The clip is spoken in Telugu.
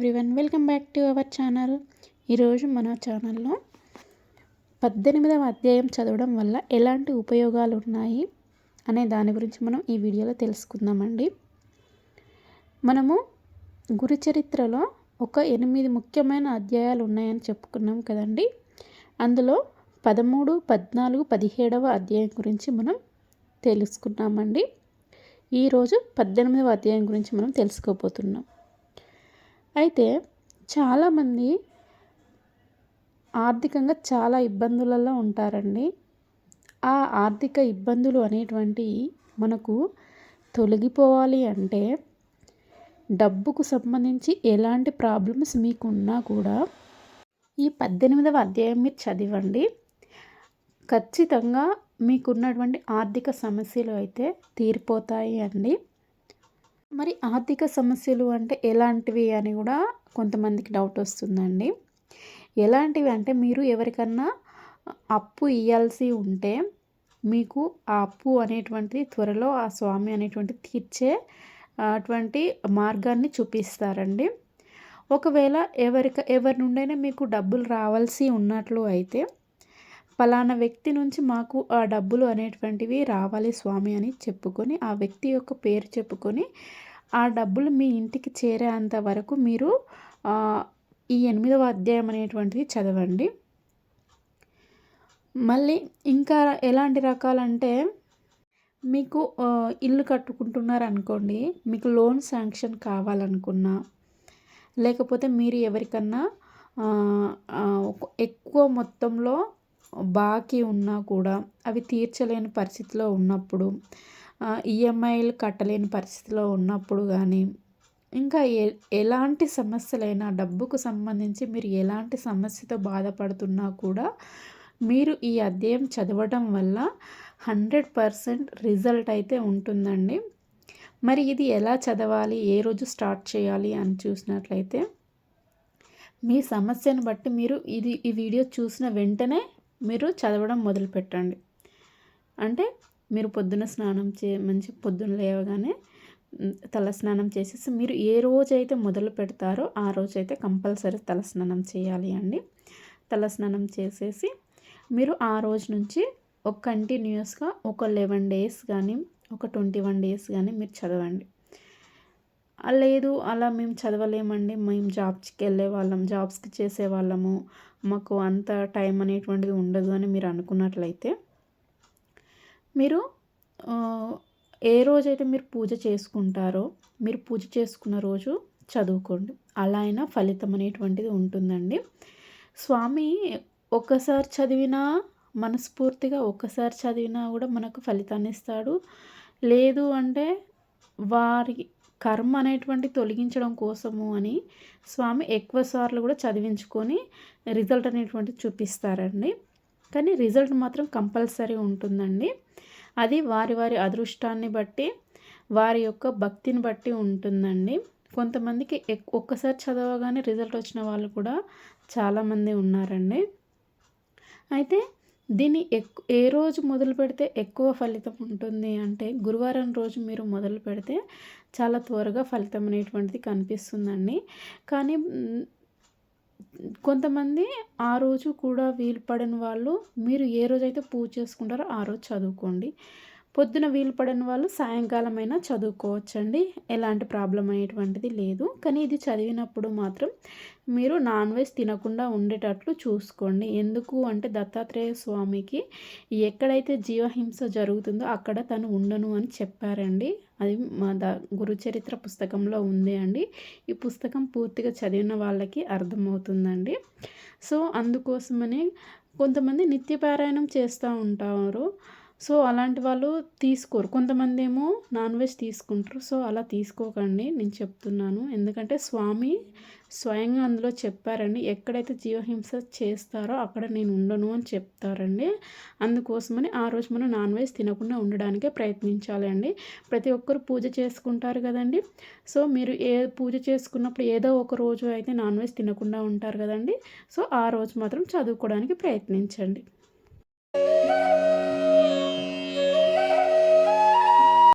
Everyone welcome back to our channel. ఈరోజు మన ఛానల్లో పద్దెనిమిదవ అధ్యాయం చదవడం వల్ల ఎలాంటి ఉపయోగాలు ఉన్నాయి అనే దాని గురించి మనం ఈ వీడియోలో తెలుసుకుందామండి. మనము గురు చరిత్రలో ఒక ఎనిమిది ముఖ్యమైన అధ్యాయాలు ఉన్నాయని చెప్పుకున్నాం కదండి. అందులో పదమూడు పద్నాలుగు పదిహేడవ అధ్యాయం గురించి మనం తెలుసుకున్నామండి. ఈరోజు పద్దెనిమిదవ అధ్యాయం గురించి మనం తెలుసుకోబోతున్నాం. అయితే చాలామంది ఆర్థికంగా చాలా ఇబ్బందులలో ఉంటారండి. ఆ ఆర్థిక ఇబ్బందులు అనేటువంటి మనకు తొలగిపోవాలి అంటే డబ్బుకు సంబంధించి ఎలాంటి ప్రాబ్లమ్స్ మీకు ఉన్నా కూడా ఈ పద్దెనిమిదవ అధ్యాయం మీరు చదివండి. ఖచ్చితంగా మీకున్నటువంటి ఆర్థిక సమస్యలు అయితే తీరిపోతాయి అండి. మరి ఆర్థిక సమస్యలు అంటే ఎలాంటివి అని కూడా కొంతమందికి డౌట్ వస్తుందండి. ఎలాంటివి అంటే మీరు ఎవరికన్నా అప్పు ఇవ్వాల్సి ఉంటే మీకు ఆ అప్పు అనేటువంటిది త్వరలో ఆ స్వామి అనేటువంటి తీర్చే అటువంటి మార్గాన్ని చూపిస్తారండి. ఒకవేళ ఎవరికి ఎవరి నుండైనా మీకు డబ్బులు రావాల్సి ఉన్నట్లు అయితే పలానా వ్యక్తి నుంచి మాకు ఆ డబ్బులు అనేటువంటివి రావాలి స్వామి అని చెప్పుకొని ఆ వ్యక్తి యొక్క పేరు చెప్పుకొని ఆ డబ్బులు మీ ఇంటికి చేరేంత వరకు మీరు ఈ ఎనిమిదవ అధ్యాయం అనేటువంటిది చదవండి. మళ్ళీ ఇంకా ఎలాంటి రకాలంటే మీకు ఇల్లు కట్టుకుంటున్నారు అనుకోండి మీకు లోన్ శాంక్షన్ కావాలనుకున్నా లేకపోతే మీరు ఎవరికన్నా ఎక్కువ మొత్తంలో బాకీ ఉన్నా కూడా అవి తీర్చలేని పరిస్థితిలో ఉన్నప్పుడు ఈఎంఐలు కట్టలేని పరిస్థితిలో ఉన్నప్పుడు కానీ ఇంకా ఎ ఎలాంటి సమస్యలైనా డబ్బుకు సంబంధించి మీరు ఎలాంటి సమస్యతో బాధపడుతున్నా కూడా మీరు ఈ అధ్యాయం చదవడం వల్ల హండ్రెడ్ పర్సెంట్ రిజల్ట్ అయితే ఉంటుందండి. మరి ఇది ఎలా చదవాలి? ఏ రోజు స్టార్ట్ చేయాలి అని చూసినట్లయితే మీ సమస్యను బట్టి మీరు ఇది ఈ వీడియో చూసిన వెంటనే మీరు చదవడం మొదలు పెట్టండి అంటే మీరు పొద్దున స్నానం చే మంచి పొద్దున లేవగానే తలస్నానం చేసేసి మీరు ఏ రోజైతే మొదలు పెడతారో ఆ రోజైతే కంపల్సరీ తలస్నానం చేయాలి అండి. తలస్నానం చేసేసి మీరు ఆ రోజు నుంచి ఒక కంటిన్యూస్గా ఒక లెవెన్ డేస్ కానీ ఒక ట్వంటీ వన్ డేస్ కానీ మీరు చదవండి. లేదు అలా మేము చదవలేమండి. మేము జాబ్స్కి వెళ్ళే వాళ్ళం జాబ్స్కి చేసే వాళ్ళము. మాకు అంత టైం అనేటువంటిది ఉండదు అని మీరు అనుకున్నట్లయితే మీరు ఏ రోజైతే మీరు పూజ చేసుకుంటారో మీరు పూజ చేసుకున్న రోజు చదువుకోండి. అలా అయినా ఫలితం అనేటువంటిది ఉంటుందండి. స్వామి ఒక్కసారి చదివినా మనస్ఫూర్తిగా ఒక్కసారి చదివినా కూడా మనకు ఫలితాన్ని ఇస్తాడు. లేదు అంటే వారి కర్మ అనేటువంటి తొలగించడం కోసము అని స్వామి ఎక్కువ సార్లు కూడా చదివించుకొని రిజల్ట్ అనేటువంటి చూపిస్తారండి. కానీ రిజల్ట్ మాత్రం కంపల్సరీ ఉంటుందండి. అది వారి వారి అదృష్టాన్ని బట్టి వారి యొక్క భక్తిని బట్టి ఉంటుందండి. కొంతమందికి ఒక్కసారి చదవగానే రిజల్ట్ వచ్చిన వాళ్ళు కూడా చాలామంది ఉన్నారండి. అయితే దీన్ని ఎక్కు ఏ రోజు మొదలు పెడితే ఎక్కువ ఫలితం ఉంటుంది అంటే గురువారం రోజు మీరు మొదలు పెడితే చాలా త్వరగా ఫలితం అనేటువంటిది కనిపిస్తుందండి. కానీ కొంతమంది ఆ రోజు కూడా వీలు పడని వాళ్ళు మీరు ఏ రోజైతే పూజ చేసుకుంటారో ఆ రోజు చదువుకోండి. పొద్దున వీలు పడని వాళ్ళు సాయంకాలం అయినా చదువుకోవచ్చండి. ఎలాంటి ప్రాబ్లం అనేటువంటిది లేదు. కానీ ఇది చదివినప్పుడు మాత్రం మీరు నాన్ వెజ్ తినకుండా ఉండేటట్లు చూసుకోండి. ఎందుకు అంటే దత్తాత్రేయ స్వామికి ఎక్కడైతే జీవహింస జరుగుతుందో అక్కడ తను ఉండను అని చెప్పారండి. అది మా ద గురుచరిత్ర పుస్తకంలో ఉంది అండి. ఈ పుస్తకం పూర్తిగా చదివిన వాళ్ళకి అర్థమవుతుందండి. సో అందుకోసమని కొంతమంది నిత్యపారాయణం చేస్తూ ఉంటారు. సో అలాంటి వాళ్ళు తీసుకోరు. కొంతమంది ఏమో నాన్ వెజ్ తీసుకుంటారు. సో అలా తీసుకోకండి. నేను చెప్తున్నాను. ఎందుకంటే స్వామి స్వయంగా అందులో చెప్పారండి. ఎక్కడైతే జీవహింస చేస్తారో అక్కడ నేను ఉండను అని చెప్తారండి. అందుకోసమని ఆ రోజు మనం నాన్ వెజ్ తినకుండా ఉండడానికే ప్రయత్నించాలి అండి ప్రతి ఒక్కరు పూజ చేసుకుంటారు కదండి. సో మీరు ఏ పూజ చేసుకున్నప్పుడు ఏదో ఒక రోజు అయితే నాన్ వెజ్ తినకుండా ఉంటారు కదండి. సో ఆ రోజు మాత్రం చదువుకోవడానికి ప్రయత్నించండి.